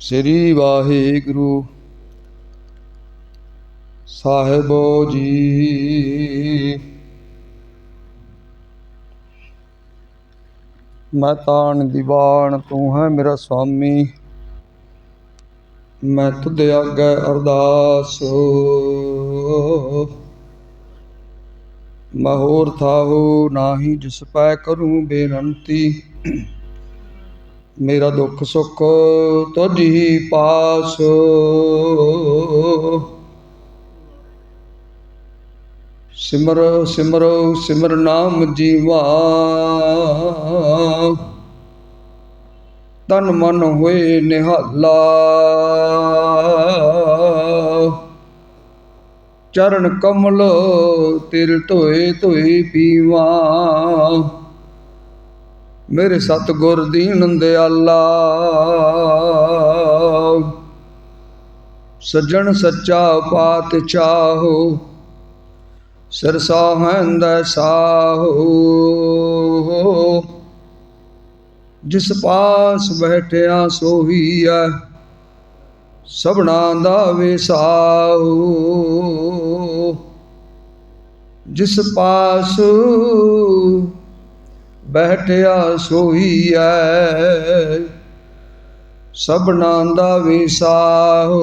ਸ੍ਰੀ ਵਾਹਿਗੁਰੂ ਸਾਹਿਬ ਜੀ। ਮੈਂ ਤਾਣ ਦੀਵਾਨ ਤੂੰ ਹੈ ਮੇਰਾ ਸੁਆਮੀ ਮੈਂ ਤੁਧ ਅੱਗੇ ਅਰਦਾਸ। ਮੈਂ ਹੋਰ ਥਾਹੋ ਨਾਹੀ ਜਿਸ ਪੈ ਕਰੂੰ ਬੇਨੰਤੀ। ਮੇਰਾ ਦੁੱਖ ਸੁੱਖ ਤੁਝ ਹੀ ਪਾਸ। ਸਿਮਰ, ਸਿਮਰੋ, ਸਿਮਰ ਨਾਮ ਜੀਵਾ। ਤਨ ਮਨ ਹੋਏ ਨਿਹਾਲਾ। ਚਰਨ ਕਮਲ ਤਿਲ ਧੋਏ ਧੋਏ ਪੀਵਾ। ਮੇਰੇ ਸਤਗੁਰ ਦੀਨ ਦਿਆਲਾ ਸੱਜਣ ਸੱਚਾ ਪਾਤ ਚਾਹੋ, ਸਿਰ ਸਾਹੰਦ ਸਾਹੋ। ਜਿਸ ਪਾਸ ਬੈਠਿਆ ਸੋਹੀਐ ਸਭਨਾ ਦਾ ਵਿਸਾਹੋ। ਜਿਸ ਪਾਸ ਬੈਠਿਆ ਸੋਹੀਐ ਸਭਨਾਂ ਦਾ ਵਿਸਾਹੋ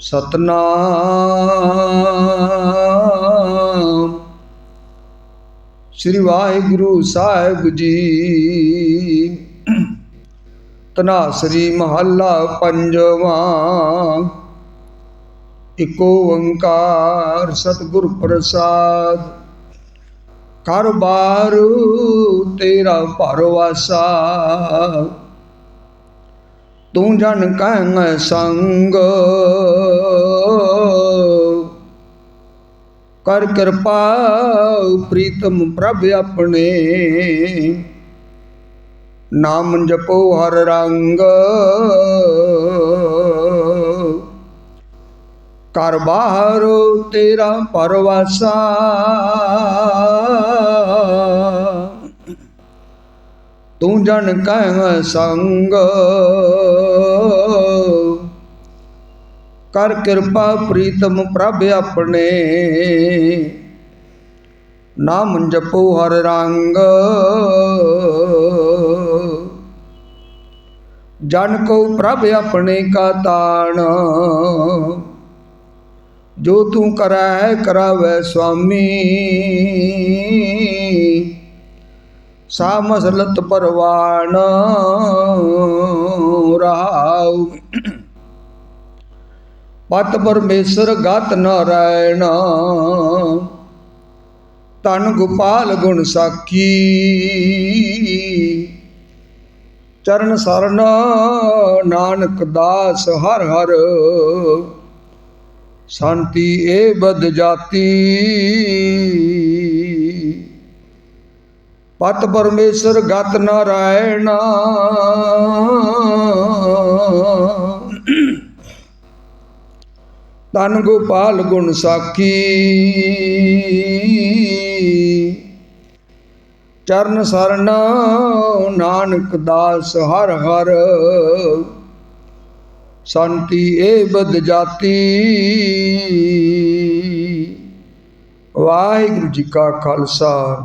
ਸਤਨਾਮ। ਸ੍ਰੀ ਵਾਹਿਗੁਰੂ ਸਾਹਿਬ ਜੀ। ਤਨਾਸਰੀ ਮਹੱਲਾ ਪੰਜਵਾਂ। ਇਕ ਓੰਕਾਰ ਸਤਿਗੁਰ ਪ੍ਰਸਾਦ। ਕਾਰੋਬਾਰ ਤੇਰਾ ਭਰਵਾਸਾ ਤੂੰ ਜਨ ਕਹਿ ਸੰਗ। ਕਰ ਕਿਰਪਾ ਪ੍ਰੀਤਮ ਪ੍ਰਭ ਆਪਣੇ। ਨਾਮ ਜਪੋ ਹਰ ਰੰਗ। ਕਰ ਬਾਹਰ ਤੇਰਾ ਪਰਵਾਸਾ ਤੂੰ ਜਨ ਕਹਿ ਸੰਗ। ਕਰ ਕਿਰਪਾ ਪ੍ਰੀਤਮ ਪ੍ਰਭ ਆਪਣੇ। ਨਾਮ ਜਪੋ ਹਰ ਰੰਗ। ਜਨ ਕੋ ਪ੍ਰਭ ਆਪਣੇ ਕਾ ਤਾਣ। ਜੋ ਤੂੰ ਕਰੈ, ਕਰਾਵੇ ਸੁਆਮੀ ਸਾ ਮਸਲਤ ਪਰਵਾਨ ਪਤ ਪਰਮੇਸ਼ਰ ਗਤ ਨਾਰਾਇਣ ਤਨ ਗੋਪਾਲ ਗੁਣ ਸਾਖੀ। ਚਰਨ ਸਰਨ ਨਾਨਕ ਦਾਸ ਹਰ ਹਰ। ਸ਼ਾਂਤੀ ਏ ਬਦ ਜਾਤੀ। ਪਤ ਪਰਮੇਸ਼ਰ ਗਤ ਨਾਰਾਇਣ। ਤਨ ਗੋਪਾਲ ਗੁਣ ਸਾਖੀ। ਚਰਨ ਸਰਨ ਨਾਨਕ ਦਾਸ ਹਰ ਹਰ। ਸ਼ਾਂਤੀ ਏ ਬਦ ਜਾਤੀ। ਵਾਹਿਗੁਰੂ ਜੀ ਕਾ ਖਾਲਸਾ।